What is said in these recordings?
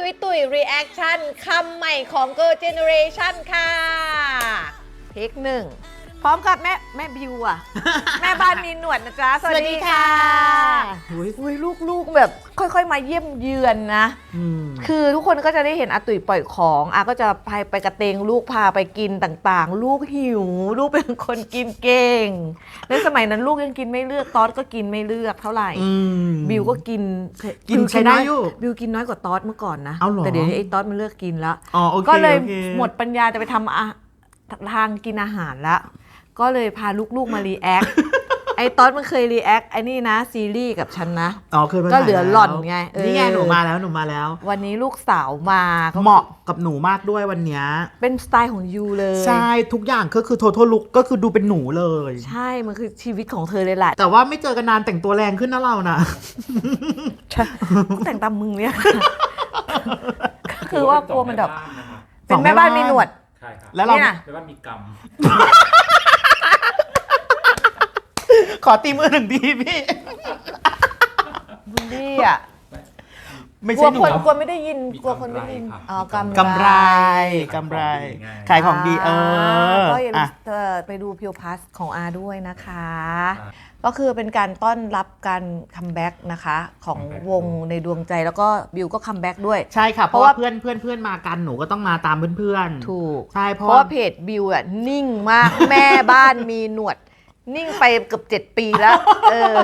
ตุยตุยรีแอคชั่นคำใหม่ของ Girl Generation ค่ะเทคหนึ่ง พร้อมกับแม่แม่บิวอะแม่บ้านมีหนวดนะจ๊ะ สวัสดีค่ะอุ๊ยอุ้ยลูกๆแบบค่อยๆ มาเยี่ยมเยือนนะอืมคือทุกคนก็จะได้เห็นอาตุ๋ยปล่อยของอาก็จะพาไปกระเตงลูกพาไปกินต่างๆ ลูกหิว ลูกเป็นคนกินเก่ง ในสมัยนั้นลูกยังกินไม่เลือกตอสก็กินไม่เลือกเท่าไหร่อืมบิวก็กินกินบิวใช้ได้น้อยู่บิวกินน้อยกว่าตอสเมื่อก่อนนะเอาเหรอแต่เดี๋ยวนี้ไอ้ตอสมันเลิกกินแล้วอ๋อโอเคก็เลยโอคหมดปัญญาจะไปทำอาทางกินอาหารละ ก็เลยพาลูกๆมารีแอค ไอ้ตอสมันเคยรีแอคไอ้นี่นะซีรีส์กับฉันนะ อ๋อเคยมาก็เหลือถ่ายแล้วหล่อนไงเออนี่ไงหนูมาแล้วหนูมาแล้ว วันนี้ลูกสาวมาก็เหมาะกับหนูมากด้วยวันเนี้ยเป็นสไตล์ของยูเลย ใช่ทุกอย่างก็คือโททลุกก็คือดูเป็นหนูเลย ใช่ มันคือชีวิตของเธอเลยแหละ แต่ว่าไม่เจอกันนานแต่งตัวแรงขึ้นนะเรานะแต่งตามมึงเนี่ยก็คือว่ากลัวมันแบบสองเป็นแม่บ้านมีหนวดใช่ครับแล้วเราเนี่ยนะแม่บ้านมีกรรม ขอตีมือหนึ่งทีพี่บุลลี่อะไม่กลัใช่วหนูคนครับกลัวไม่ได้ยินมีกลัวคนไม่ได้ยินกำไรครับ อ๋อกำไรกำไรกำไรขายของดีไงขายของดีเออก็อย่าลือะ มเอ่อไปดูพิวพัสของอาด้วยนะคะอ่าก็คือเป็นการต้อนรับการคัมแบ็กนะคะ ของ comeback วงในดวงใจแล้วก็บิวก็คัมแบ็กด้วย ใช่ค่ะ เพเพราะราะว่า ว่าเพื่อนเพื่อนเพื่อนมากันหนูก็ต้องมาตามเพื่อนๆถูก ใช่เพเพราะราะว่าว่าเพจบิวอะนิ่งมาก แม่บ้านมีหนวด นิ่งไปเกือบเจ็ดปีแล้ว เออ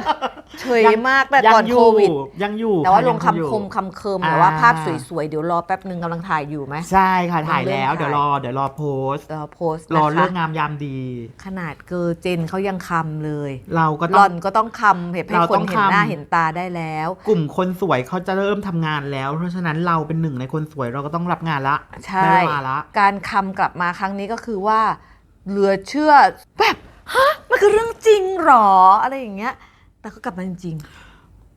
เฉยมากแต่ก่อนยังยู่โควิด ยังอยู่ แต่ว่าะลยังอยู่คำคมคำเคิมแต่ว่าอ่าภาพสวยๆ เดี๋ยวรอแป๊บหนึ่งกำลังถ่ายอยู่ไหม ใช่ค่ะ ถ่ายเริ่มแล้วถ่ายเดี๋ยวรอเดี๋ยวรอโพสต์รอโพสต์รอนะเลิคะกงามยามดี ขนาดเกอร์เจนเขายังคำเลย เราก็หต้ล่อองนก็ต้องคำเห็นให้เราคต้นองเห็นหน้าคำเห็นตาได้แล้ว กลุ่มคนสวยเขาจะเริ่มทำงานแล้ว เพราะฉะนั้นเราเป็นหนึ่งในคนสวยเราก็ต้องรับงานละใช่ได้เวลาละการคำกลับมาครั้งนี้ก็คือว่าเหลือเชื่อแบบฮะ มันคือเรื่องจริงเหรออะไรอย่างเงี้ย แต่ก็กลับมาจริง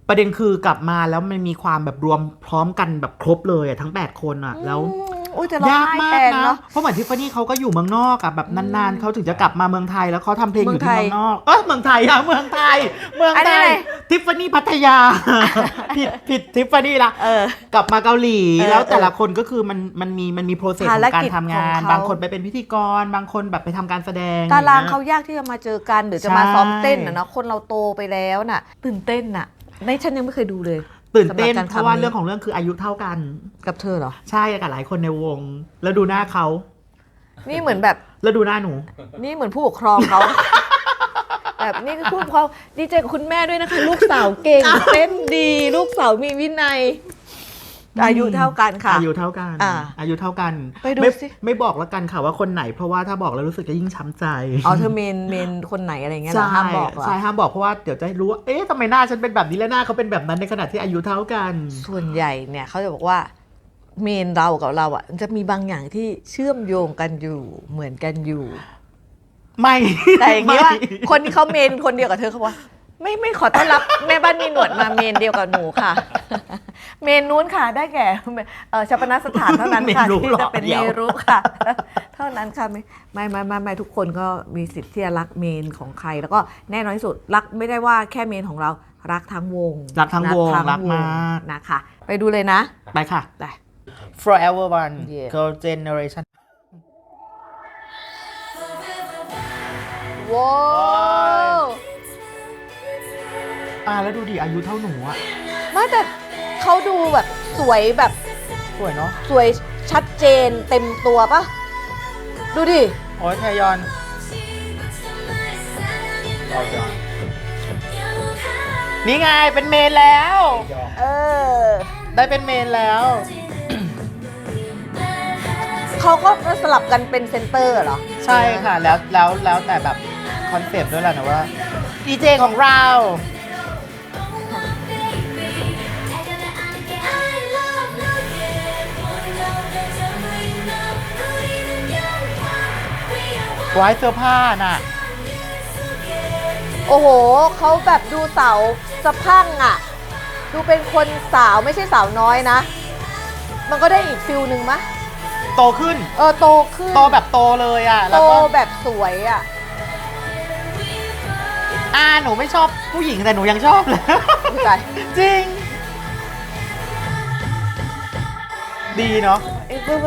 ประเด็นคือกลับมาแล้วมันมีความแบบรวมพร้อมกันแบบครบเลยอะทั้ง 8 คนอะๆแล้ว อืม อุ้ยแต่ร้องยากไห้มาแทกนนะ เนาะ เพราะเหมือนทิฟฟานี่เขาก็อยู่เมืองนอกอะแบบนานๆเขาถึงจะกลับมาเมืองไทยแล้วเขาทำเพลงอยู่ที่เมืเมืองไทยองนอก เออเมืองไทยอะเมืองไทย เมืองอันนี้ไทอะไรยทิฟฟานี่พัทยา ผิดผิดทิฟฟานี่ละ เออ กลับมาเกาหลีเออแล้วแต่ละคนก็คือมันมันมีมันมีโปรเซสขภาอรงการกิจทำงาน ของเขา บางคนไปเป็นพิธีกร บางคนแบบไปทำการแสดงตารางอย่เขายยากที่จะมาเจอกันหรือจะมาซ้อมเต้นนะใช่เนาะคนเราโตไปแล้วน่ะ ตื่นเต้นน่ะในฉันยังไม่เคยดูเลย ตื่นเต้นสำหรับการเพราะว่าทำนี้ เรื่องของเรื่องคืออายุเท่ากัน กับเธอเหรอ ใช่กับหลายคนในวง แล้วดูหน้าเขานี่เหมือนแบบ แล้วดูหน้าหนู นี่เหมือนผู้ปกครองเขา แบบนี่คือผู้ปกครองดีใจกับคุณแม่ด้วยนะคะ ลูกสาวเก่ง เต้นดี ลูกสาวมีวินัย อายุเท่ากันค่ะ อายุเท่ากัน อ่าอายุเท่ากันไปดูม่สิ ไม่บอกแล้วกันค่ะว่าคนไหน เพราะว่าถ้าบอกแล้วรู้สึกจะยิ่งช้ำใจอ๋อเธอเมนเมนคนไหนอะไรเงี้ยเหรอห้ามบอกเหรอใช่ห้ามบอกเพราะว่าเดี๋ยวจะให้รู้ว่าเอ๊ะทำไมหน้าฉันเป็นแบบนี้และหน้าเขาเป็นแบบนั้นในขณะที่อายุเท่ากัน ส่วนใหญ่เนี่ยเขาจะบอกว่าเมนเรากับเราอะมันจะมีบางอย่างที่เชื่อมโยงกันอยู่เหมือนกันอยู่ ไม่แต่อย่างนี้ว่าไม่คนที่เขาเมนคนเดียวกับเธอเขาบอกว่า ไม่ไม่ขอต้อนรับ แม่บ้านมีหนวดมาเมนเดียวกับหนูค่ะ เมนนู้นค่ะได้แก่เอ่อชาปนสถานเท่านั้นค่ะ เมนูที่หรอจะเป็นเดี๋เมยว รุค่ะ เท่านั้นค่ะไม่ไม่ไม่ไม่ไม่ทุกคนก็มีสิทธิ์ที่จะรักเมนของใคร แล้วก็แน่นอนที่สุดรักไม่ได้ว่าแค่เมนของเรารักทั้งวงรักทั้งวงรักมาก นะคะ ไปดูเลยนะ ไปค่ะ ไป forever one Yeah. girl generation ว้า แล้วดูดิอายุเท่าหนูอะไม่แต่เขาดูแบบสวยแบบสวยเนาะสวยชัดเจนเต็มตัวปะดูดิ โอ้ยแทยอนเราจะนี่ไงเป็นเมนแล้วยอมเออ ได้เป็นเมนแล้ว เขาก็สลับกันเป็นเซนเตอร์เหรอ ใช่ค่ะ แล้วแล้วแล้วแต่แบบคอนเซปต์ด้วยแหละนะว่าดีเจของเรา ไว้เสื้อผ้าน่ะ โอ้โห เขาแบบดูสาวสะพรั่งอะ ดูเป็นคนสาวไม่ใช่สาวน้อยนะ มันก็ได้อีกฟิลหนึ่งมะ โตขึ้น เออโตขึ้น โตแบบโตเลยอะ โตแล้วก็แบบสวยอะ อ่าหนูไม่ชอบผู้หญิงแต่หนูยังชอบเลยอุ๊ยตาย จริง ดีเนาะ เอเวอร์เว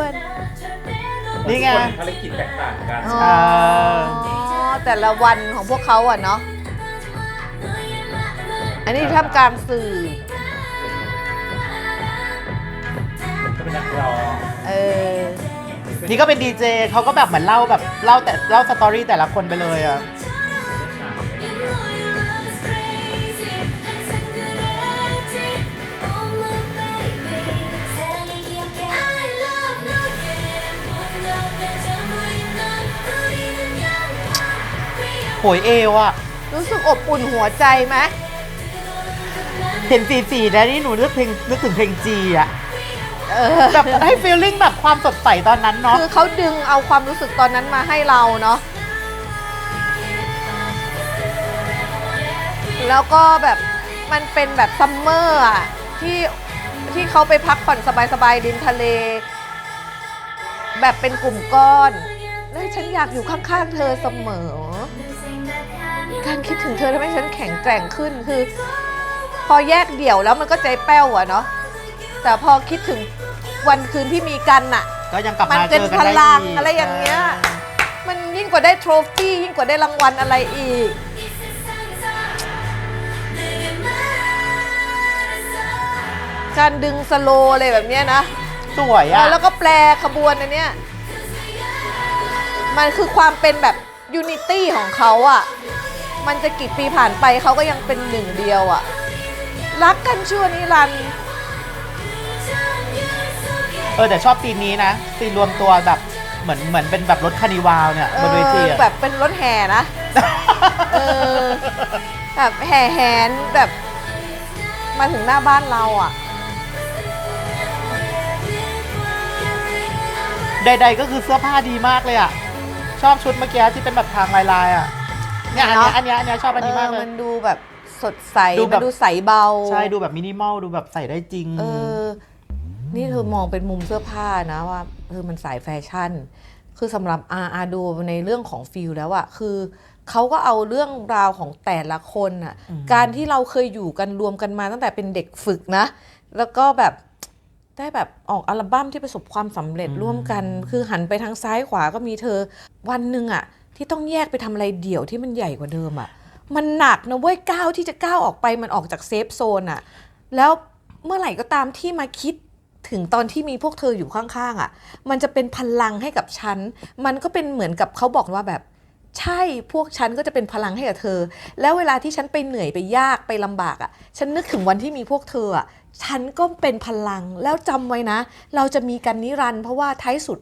นนี่ไงคนภารกิจแตกต่างกัน อ๋อเออแต่ละวันของพวกเขาอะเนาะ อันนี้ท่ามกลางสื่อ ก็เป็นนักร้องเออ นี่ก็เป็นดีเจเขาก็แบบเหมือนเล่าแบบเล่าแต่เล่าสตอรี่แต่ละคนไปเลยอะ โหยเอวอะรู้สึกอบอุ่นหัวใจไหมเห็นสีสีแล้วนี่หนูนึกเพลงนึกถึงเพลงจีอะเออแบบให้ฟีลลิ่งแบบความสดใสตอนนั้นเนาะคือเขาดึงเอาความรู้สึกตอนนั้นมาให้เราเนาะแล้วก็แบบมันเป็นแบบซัมเมอร์อะที่ที่เขาไปพักผ่อนสบายๆริมทะเล แบบเป็นกลุ่มก้อนแล้วฉันอยากอยู่ข้างๆเธอเสมอ การคิดถึงเธอทำให้ฉันแข็งแกร่งขึ้นคือ พอแยกเดี่ยวแล้วมันก็ใจแป้วอะเนาะแต่พอคิดถึงวันคืนที่มีกันอะก็ยังกลับมันมาเป็เจนอกันพได้ลังกอะไรอย่างเงี้ยมันยิ่งกว่าได้โทรฟี่ยิ่งกว่าได้รางวัลอะไรอีก การดึงสโลว์อะไรแบบเนี้ยนะ สวยเออะอแล้วก็แปลขบวนอันเนี้ยมันคือความเป็นแบบยูนิตี้ของเขาอะ่ะ มันจะกี่ปีผ่านไปเขาก็ยังเป็นหนึ่งเดียวอะ่ะรักกันชั่วนิรันดร์เออแต่ชอบซีนนี้นะซีนรวมตัวแบบเหมือนเหมือนเป็นแบบรถคานิวาลเนี่ยเอบนเวทีออะ แบบเป็นรถแห่นะ เออ แบบแห่แหนแบบ มาถึงหน้าบ้านเราอะใดๆก็คือเสื้อผ้าดีมากเลยอะ ชอบชุดเมื่อกี้ที่เป็นแบบทางลายๆอะ เนี่ยอันเนี้ยอันเนี้ยอันเนี้ยชอบอันนี้มากเอเลอยมันดูแบบสดใสดูแบบ มันดูใสเบาใช่ดูแบบมินิมอลดูแบบใส่ได้จริง เออ นี่เธอมองเป็นมุมเสื้อผ้านะว่าเออมันสายแฟชั่น คือสำหรับอาอาดูในเรื่องของฟิลแล้วอะคือเขาก็เอาเรื่องราวของแต่ละคนอะการที่เราเคยอยู่กันรวมกันมาตั้งแต่เป็นเด็กฝึกนะ แล้วก็แบบได้แบบออกอัลบั้มที่ประสบความสำเร็จร่วมกัน คือหันไปทางซ้ายขวาก็มีเธอวันหนึ่งอะ ที่ต้องแยกไปทำอะไรเดี่ยวที่มันใหญ่กว่าเดิมอะมันหนักนะเว้ยก้าวที่จะก้าวออกไปมันออกจากเซฟโซนอะแล้วเมื่อไหร่ก็ตามที่มาคิดถึงตอนที่มีพวกเธออยู่ข้างๆอะ่ะ มันจะเป็นพลังให้กับฉัน มันก็เป็นเหมือนกับเขาบอกว่าแบบ ใช่พวกฉันก็จะเป็นพลังให้กับเธอ แล้วเวลาที่ฉันไปเหนื่อยไปยากไปลำบากอะ่ะ ฉันนึกถึงวันที่มีพวกเธออะ่ะ ฉันก็เป็นพลังแล้วจำไว้นะ เราจะมีกันนิรันดร์เพราะว่าท้ายสุด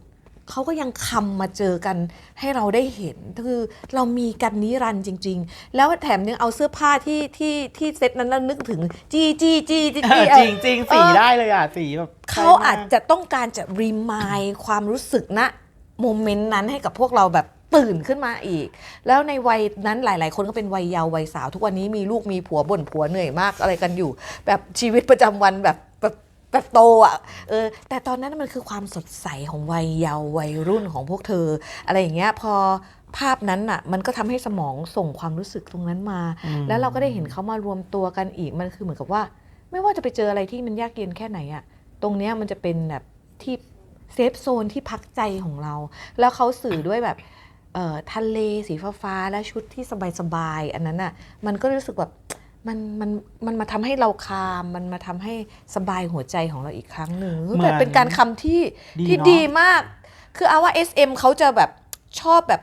เขาก็ยังคำมาเจอกันให้เราได้เห็น คือเรามีกันนิรันดร์จริง ๆ แล้วแถมยังเอาเสื้อผ้าที่ที่ที่เซตนั้นแล้วนึกถึงจีจีจีจีเออเออจริงจริงๆสีเออได้เลยอะสีแบบเขาอาจจะต้องการจะรีมายความรู้สึกณโมเมนต์นั้นให้กับพวกเราแบบตื่นขึ้นมาอีก แล้วในวัยนั้นหลาย ๆ คนก็เป็นวัยเยาว์วัยสาว ทุกวันนี้มีลูกมีผัวบ่นผัวเหนื่อยมากอะไรกันอยู่ แบบชีวิตประจำวันแบบ แบบแบบโตอะเออแต่ตอนนั้นมันคือความสดใสของวัยเยาว์วัยรุ่นของพวกเธอ อะไรอย่างเงี้ยพอภาพนั้นอะ มันก็ทำให้สมองส่งความรู้สึกตรงนั้นมา แล้วเราก็ได้เห็นเขามารวมตัวกันอีกมันคือเหมือนกับว่า ไม่ว่าจะไปเจออะไรที่มันยากเย็นแค่ไหนอะตรงเนี้ยมันจะเป็นแบบที่เซฟโซนที่พักใจของเรา แล้วเขาสื่อด้วยแบบเอ่อทะเลสีฟ้าๆและชุดที่สบายๆอันนั้นอะมันก็รู้สึกแบบ มันมันมันมาทำให้เราคามมันมาทำให้สบายหัวใจของเราอีกครั้งหนึ่งเหมือนแบบเป็นการคำที่ดีที่เนอะดีมาก คือเอาว่า SM เขาจะแบบชอบแบบ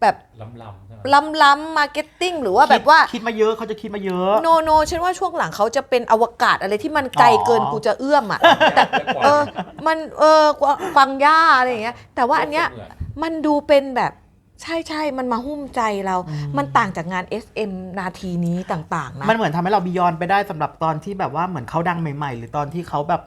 แบบล้ำๆใช่ไหมล้ำล้ำมาร์เก็ตติ้งหรือว่าแบบว่าคิดมาเยอะเขาจะคิดมาเยอะโนโนฉันว่าช่วงหลังเขาจะเป็นอวกาศอะไรที่มันไกลเกินอ๋อกูจะเอื้อมอะแต่เออมันเออกวกวางย่าอะไรอย่างเงี้ยแต่ว่าอันเนี้ยมันดูเป็นแบบ ใช่ใช่มันมาหุ้มใจเรา มันต่างจากงาน SM นาทีนี้ต่างๆนะ มันเหมือนทำให้เราบียอนไปได้สำหรับตอนที่แบบว่าเหมือนเขาดังใหม่ ๆ หรือตอนที่เขาแบบ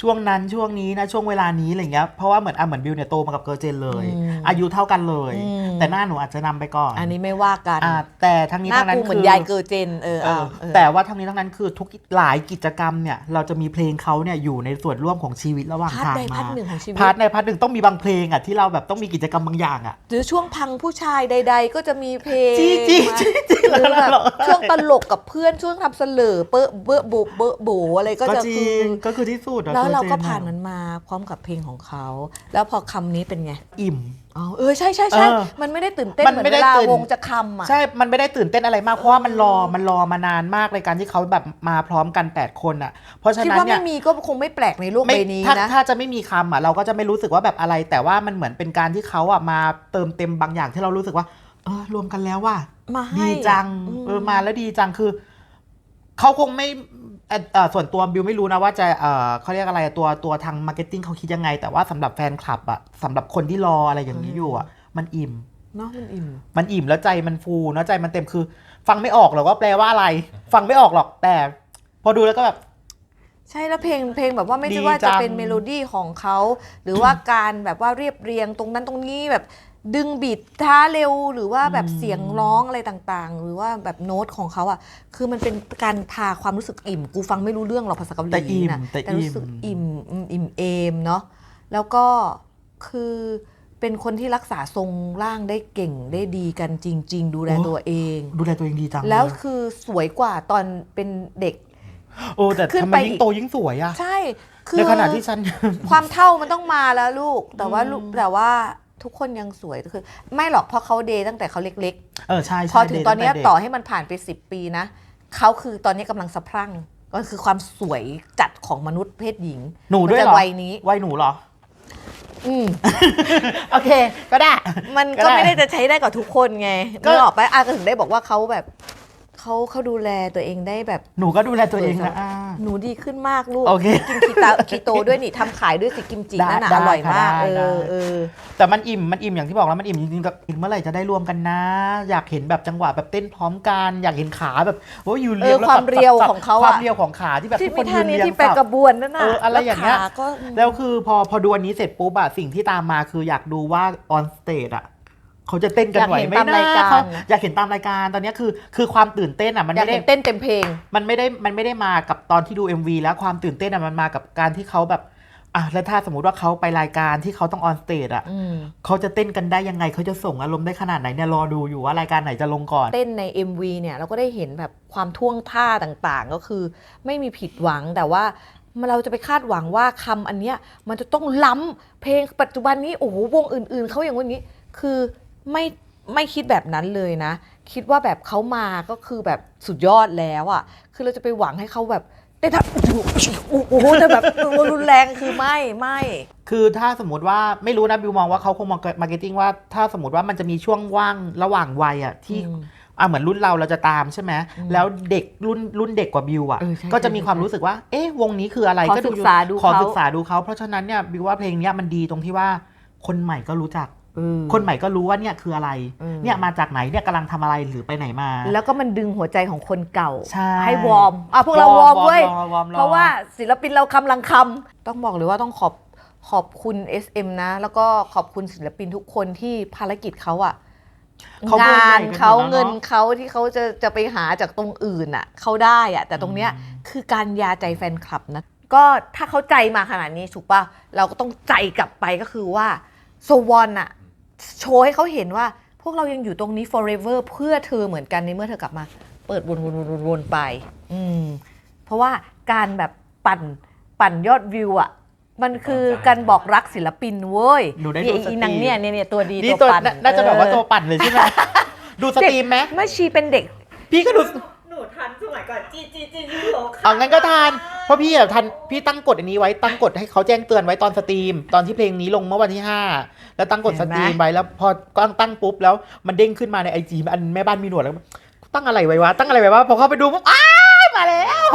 ช่วงนั้นช่วงนี้นะช่วงเวลานี้อะไรเงี้ยเพราะว่าเหมือนอะเหมือนบิวเนี่ยโตมากับเกอร์ลเจนเลย อืมอายุเท่ากันเลย อืม แต่หน้าหนูอาจจะนำไปก่อนอันนี้ไม่ว่ากันอ่าแต่ทั้งนี้หน้าทั้งนั้นกูเหมือนคืยายเกอร์เจนเออเอเอาอเออ แต่ว่าทั้งนี้ทั้งนั้นคือทุกหลายกิจกรรมเนี่ยเราจะมีเพลงเขาเนี่ยอยู่ในส่วนร่วมของชีวิตระหว่างพาร์ททางใดมาพาร์ทหนึ่งของชีวิต พาร์ทในพาร์ทหนึ่งต้องมีบางเพลงอะที่เราแบบต้องมีกิจกรรมบางอย่างอะ หรือช่วงพังผู้ชายใด ๆ ก็จะมีเพลงจี้จี้มาจี้จี้หรือแบบแล้วเราช่วงตลกกับเพื่อนช่วงทำเสลอเปอะเบอะโบะเบอะโบอะไรก็ก็จะจริคืงอ ก็คือที่สุดอะเราแล้วเราก็จอะผ่านมันมาพร้อมกับเพลงของเขา แล้วพอคำนี้เป็นไง อิ่ม อ๋อ เออ ใช่ใช่ใช่เออมันไม่ได้ตื่นเต้น มันเหมือนไม่ได้เวลาตื่น วงจะคำอะ ใช่ มันไม่ได้ตื่นเต้นอะไรมากเพราะว่ามันรอมันรอมานานมากในการที่เขาแบบมาพร้อมกัน 8 คนอะ เพราะฉะคิดนั้นว่าเนี่ไม่ยมีก็คงไม่แปลกในโลกไม่ใบนี้ถ้านะ ถ้าจะไม่มีคำอะเราก็จะไม่รู้สึกว่าแบบอะไร แต่ว่ามันเหมือนเป็นการที่เขาอะมาเติมเต็มบางอย่างที่เรารู้สึกว่าเออรวมกันแล้วว่า มาให้ดีจังอืม เออมาแล้วดีจังคือ เขาคงไม่ เอ่อเอ่อส่วนตัวบิวไม่รู้นะว่าจะเออเขาเรียกอะไรอะตัวตัวทางมาร์เก็ตติ้งเขาคิดยังไง แต่ว่าสำหรับแฟนคลับอะสำหรับคนที่รออะไรอย่างนี้อยู่อะมันอิ่ม เนาะมันอิ่ม มันอิ่มแล้วใจมันฟูเนอะใจมันเต็มคือ ฟังไม่ออกหรอกว่าแปลว่าอะไร ฟังไม่ออกหรอกแต่ พอดูแล้วก็แบบ ใช่แล้วเพลงเพลงแบบว่าไม่ดีใช่ว่าจัจะงเป็นเมโลดี้ของเขา หรือว่าการแบบว่าเรียบเรียงตรงนั้นตรงนี้แบบ ดึงบีทท้าเร็วหรือว่าแบบเสียงร้องอะไรต่างๆ หรือว่าแบบโน้ตของเขาอะคือมันเป็นการพาความรู้สึกอิ่ม กูฟังไม่รู้เรื่องหรอกภาษาเกาหแต่ลีอิ่มนะแต่แต่รู้สึกอิ่อิ่มมอืมอิ่มเอมเนาะแล้วก็คือเป็นคนที่รักษาทรงร่างได้เก่งได้ดีกันจริง ๆ ดูแลตัวเอง ดูแลตัวเองดีจังแล้วเยคือสวยกว่าตอนเป็นเด็ก โอ้แต่ขึ้นทำไมไปยิ่อีงก โตยิ่งสวยอะใช่ คือ ในขณะที่ฉัน ความเท่ามันต้องมาแล้วลูก แต่ว่าลูกอืมแต่ว่า ทุกคนยังสวยคือ ไม่หรอกเพราะเขาเดย์ตั้งแต่เขาเล็กเออใช่ๆใช่พอถึงตอนเนี้ยเด็กต่อให้มันผ่านไป 10 ปีนะเขาคือตอนนี้กำลังสะพรั่งก็คือความสวยจัดของมนุษย์เพศหญิงหนูด้วยมัเหรจะอวัยนี้ วัยหนูเหรอ อืม โอเค ก็ได้ มันก็ก็ได้ไม่ได้จะใช้ได้กับทุกคนไงก็ นึกออกไปอาก็ถึงได้บอกว่าเขาแบบ เขาเขาดูแลตัวเองได้แบบ หนูก็ดูแลตัวเองนะอ่า หนูดีขึ้นมากลูกโอเคกินคีตาคีโตด้วยนี่ทำขายด้วยสิกิมจิได้นั่นน่ะได้อร่อยมากค่ะเอได้ อเออ แต่มันอิ่มมันอิ่มอย่างที่บอกแล้วมันอิ่มจริงๆกับอิ่มเมื่อไหร่จะได้รวมกันนะ อยากเห็นแบบจังหวะแบบเต้นพร้อมกันอยากเห็นขาแบบโอ้ยอยู่เรียงเออแล้วความแบบเรียวสับของเขาความอะเรียวของขาที่แบบที่ทุกคมีนท่ายืนนี้เรียงที่ไปสับ กระบวนนั่นน่ะเอออะไรอย่างเงี้ย แล้วขก็ แล้วคือพอพอดูอันนี้เสร็จปุ๊บอะสิ่งที่ตามมาคืออยากดูว่าออนสเตจอะ เขาจะเต้นกันไหวไหมอยากเห็นตามรายการเขานะอยากเห็นตามรายการตอนเนี้ยคือ คือความตื่นเต้นอะมันอยากไม่ได้เห็นเต้นเต็มเพลง มันไม่ได้มันไม่ได้มากับตอนที่ดู MV แล้วความตื่นเต้นอะมันมากับการที่เขาแบบอะแล้วถ้าสมมติว่าเขาไปรายการที่เขาต้องออนสเตจอะอืมเขาจะเต้นกันได้ยังไงเขาจะส่งอารมณ์ได้ขนาดไหนเนี่ยรอดูอยู่ว่ารายการไหนจะลงก่อน เต้นใน MV เนี่ยเราก็ได้เห็นแบบความท่วงท่าต่างๆ ก็คือไม่มีผิดหวังแต่ว่ามันเราจะไปคาดหวังว่าคำอันเนี้ยมันจะต้องล้ำเพลงปัจจุบันนี้โอ้โหวงอื่น ๆเขาอย่างวันนี้คือ ไม่ไม่คิดแบบนั้นเลยนะ คิดว่าแบบเขามาก็คือแบบสุดยอดแล้วอะ่ะ คือเราจะไปหวังให้เขาแบบได้ทำโอ้โหแต่แบบรุนแรงคือไม่ไม่คือถ้าสมมติว่าไม่รู้นะบิวมองว่าเขาคงมองมาร์เก็ตติ้งว่า ถ้าสมมติว่ามันจะมีช่วงว่างระหว่างวัยอะที่อืมอะเหมือนรุ่นเราเราจะตามใช่ไหมอืมแล้วเด็กรุ่นรุ่นเด็กกว่าบิวอะเออใช่ก็จะมีใช่ความใช่รู้สึกว่า เอ๊ะวงนี้คืออะไรขอก็ศึกษาดูขอเขาศึกษาดูเขาเพราะฉะนั้นเนี่ยบิวว่าเพลงเนี้ยมันดีตรงที่ว่าคนใหม่ก็รู้จักเออ คนใหม่ก็รู้ว่าเนี่ยคืออะไรเออเนี่ยมาจากไหนเนี่ยกำลังทำอะไรหรือไปไหนมา แล้วก็มันดึงหัวใจของคนเก่าใช่วอร์มอะพวกเราวอร์มเว้ยวอร์มวอร์มรอเพราะว่าศิลปินเราคำลังคำต้องบอกเลยว่าต้องขอบขอบคุณ SM นะ แล้วก็ขอบคุณศิลปินทุกคนที่ภารกิจเขาอะเขาเบอร์งาใหญ่นกันเขาอยู่แล้วเนอะเงินเขาที่เขาจะจะไปหาจากตรงอื่นอะเขาได้อะแต่ตรงเนี้ยอืมคือการยาใจแฟนคลับนะก็ถ้าเขาใจมาขนาดนี้ถูกป่ะเราก็ต้องใจกลับไปก็คือว่าโซวอนอะ โชว์ให้เขาเห็นว่าพวกเรายังอยู่ตรงนี้ forever เพื่อเธอเหมือนกันในเมื่อเธอกลับมา เปิดวนวนวนวนวนไป อืมเพราะว่าการแบบปั่นปั่นยอดวิวอะมันคือการบอกรักศิลปินเว้ยหนูได้นี่ดูไอ้สตรีม อีนางเนี่ยเนี่ยเนี่ยตัวดีนี่ตัตัววปั่นน่าน่าจะแบบว่าเออตัวปั่นเลยใช่ไหม ดูสตรีมไหมเมื่อชีเป็นเด็ก พี่ก็ดูหนูทันสมัย ก่อนจีจีจียูโรค่ะเอางั้นก็ทาน เพราะพี่อะทันพี่ตั้งกฎอันนี้ไว้ตั้งกฎให้เขาแจ้งเตือนไว้ตอนสตรีม ตอนที่เพลงนี้ลงเมื่อวันที่ 5 แล้วตั้งกฎเห็สนไหมตรีมไว้แล้วพอตั้งตั้งปุ๊บแล้วมันเด้งขึ้นมาในไอจีอันแม่บ้านมีหนวดแล้วตั้งอะไรไว้วะตั้งอะไรไว้วะพอเข้าไปดูปุ๊บอ้ายมาแล้ว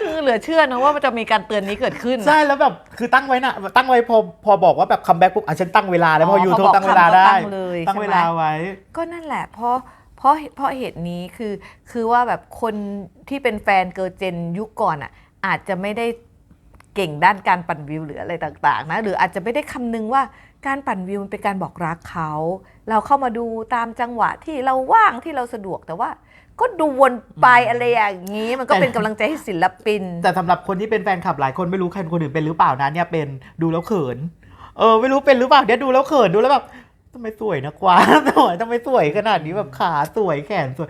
คือเหลือเชื่อนะว่ามันจะมีการเตือนนี้เกิดขึ้น ใช่แล้วแบบคือตั้งไว้น่ะตั้งไว้พอพอบอกว่าแบบคัมแบ็กปุ๊บอะฉันตั้งเวลาแล้วพออ๋อยูพอทูบบอกตั้งเวลาคำก็ได้ตั้งเลยตั้งใช่ไหมเวลาไว้ ก็นั่นแหละเพราะเพ ราะเพราะเหตุนี้คือคือว่าแบบคนที่เป็นแฟนเกิร์ลเจนยุคก่อนอะอาจจะไม่ได้เก่งด้านการปั่นวิวหรืออะไรต่างๆนะหรืออาจจะไม่ได้คำนึงว่าการปั่นวิวมันเป็นการบอกรักเขา เราเข้ามาดูตามจังหวะที่เราว่างที่เราสะดวกแต่ว่า ก็ดูวนไปอะไรอย่างนี้ มันก็เป็นกำลังใจให้ศิลปิน แต่สำหรับคนที่เป็นแฟนคลับหลายคนไม่รู้ใครคนอื่นเป็นหรือเปล่านะเนี่ยเป็นดูแล้วเขินเออไม่รู้เป็นหรือเปล่าเดี๋ยวดูแล้วเขินดูแล้วแบบ ทำไมสวยนะกว่าสวยทำไมสวยขนาดนี้แบบขาสวยแขนสวย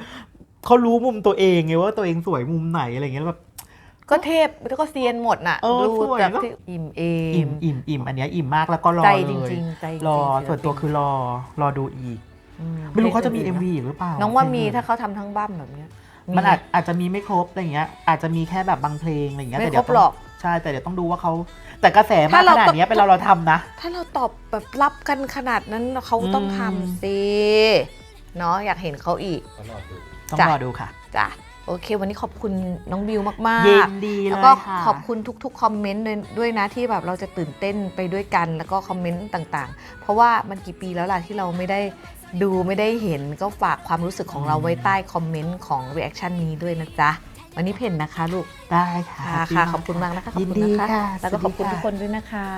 เขารู้มุมตัวเองไงว่าตัวเองสวยมุมไหนอะไรเงี้ยแล้วแบบก็เทพแล้วก็เซียนหมดน่ะเออดูสวยจากเนอะที่อิ่มเออิ่มมอิ่มอิ่มอันเนี้ยอิ่มมากแล้วก็รอใจเลยจริงๆใจจริงๆรอศิลปินส่วนตัวคือรอรอดูอีกอืไม่รู้เขาจะมีพลง MV อื่นอีกหรือเปล่าๆน้องว่ามีเพลถ้าเขาทำทั้งบั้มแบบเนี้ย มันอาจอาจจะมีไม่ครบอะไรเงี้ยอาจจะมีแค่แบบบางเพลงอะไรเงี้ยไม่แต่เดี๋ยวครบหรอก ใช่แต่เดี๋ยวต้องดูว่าเขา แต่กระแสมาถ้าเราขนาดเนี้ยเป็นเราเราทำนะ ถ้าเราตอบแบบรับกันขนาดนั้นเขาต้องอืมทำสิ เนาะอยากเห็นเขาอีกก็รอดูต้องจ้ะรอดูค่ะ จ้ะ โอเค วันนี้ขอบคุณน้องบิวมากเย็ๆนดีเลยแล้วก็ค่ะขอบคุณทุกๆคอมเมนต์ด้วยด้วยนะที่แบบเราจะตื่นเต้นไปด้วยกันแล้วก็คอมเมนต์ต่างๆ เพราะว่ามันกี่ปีแล้วล่ะที่เราไม่ได้ดูไม่ได้เห็นก็ฝากความรู้สึกของเราไว้ใต้คอมเมนต์ของ reaction นี้ด้วยนะจ๊ะ วันนี้เพนนะคะลูก ได้ค่ะค่ะค่ะ ขอบคุณมากนะคะขอบยินคุณดีนะคะ ค่ะแล้วก็ขอบคุณสวัสดีทุกค่ะคนด้วยนะคะ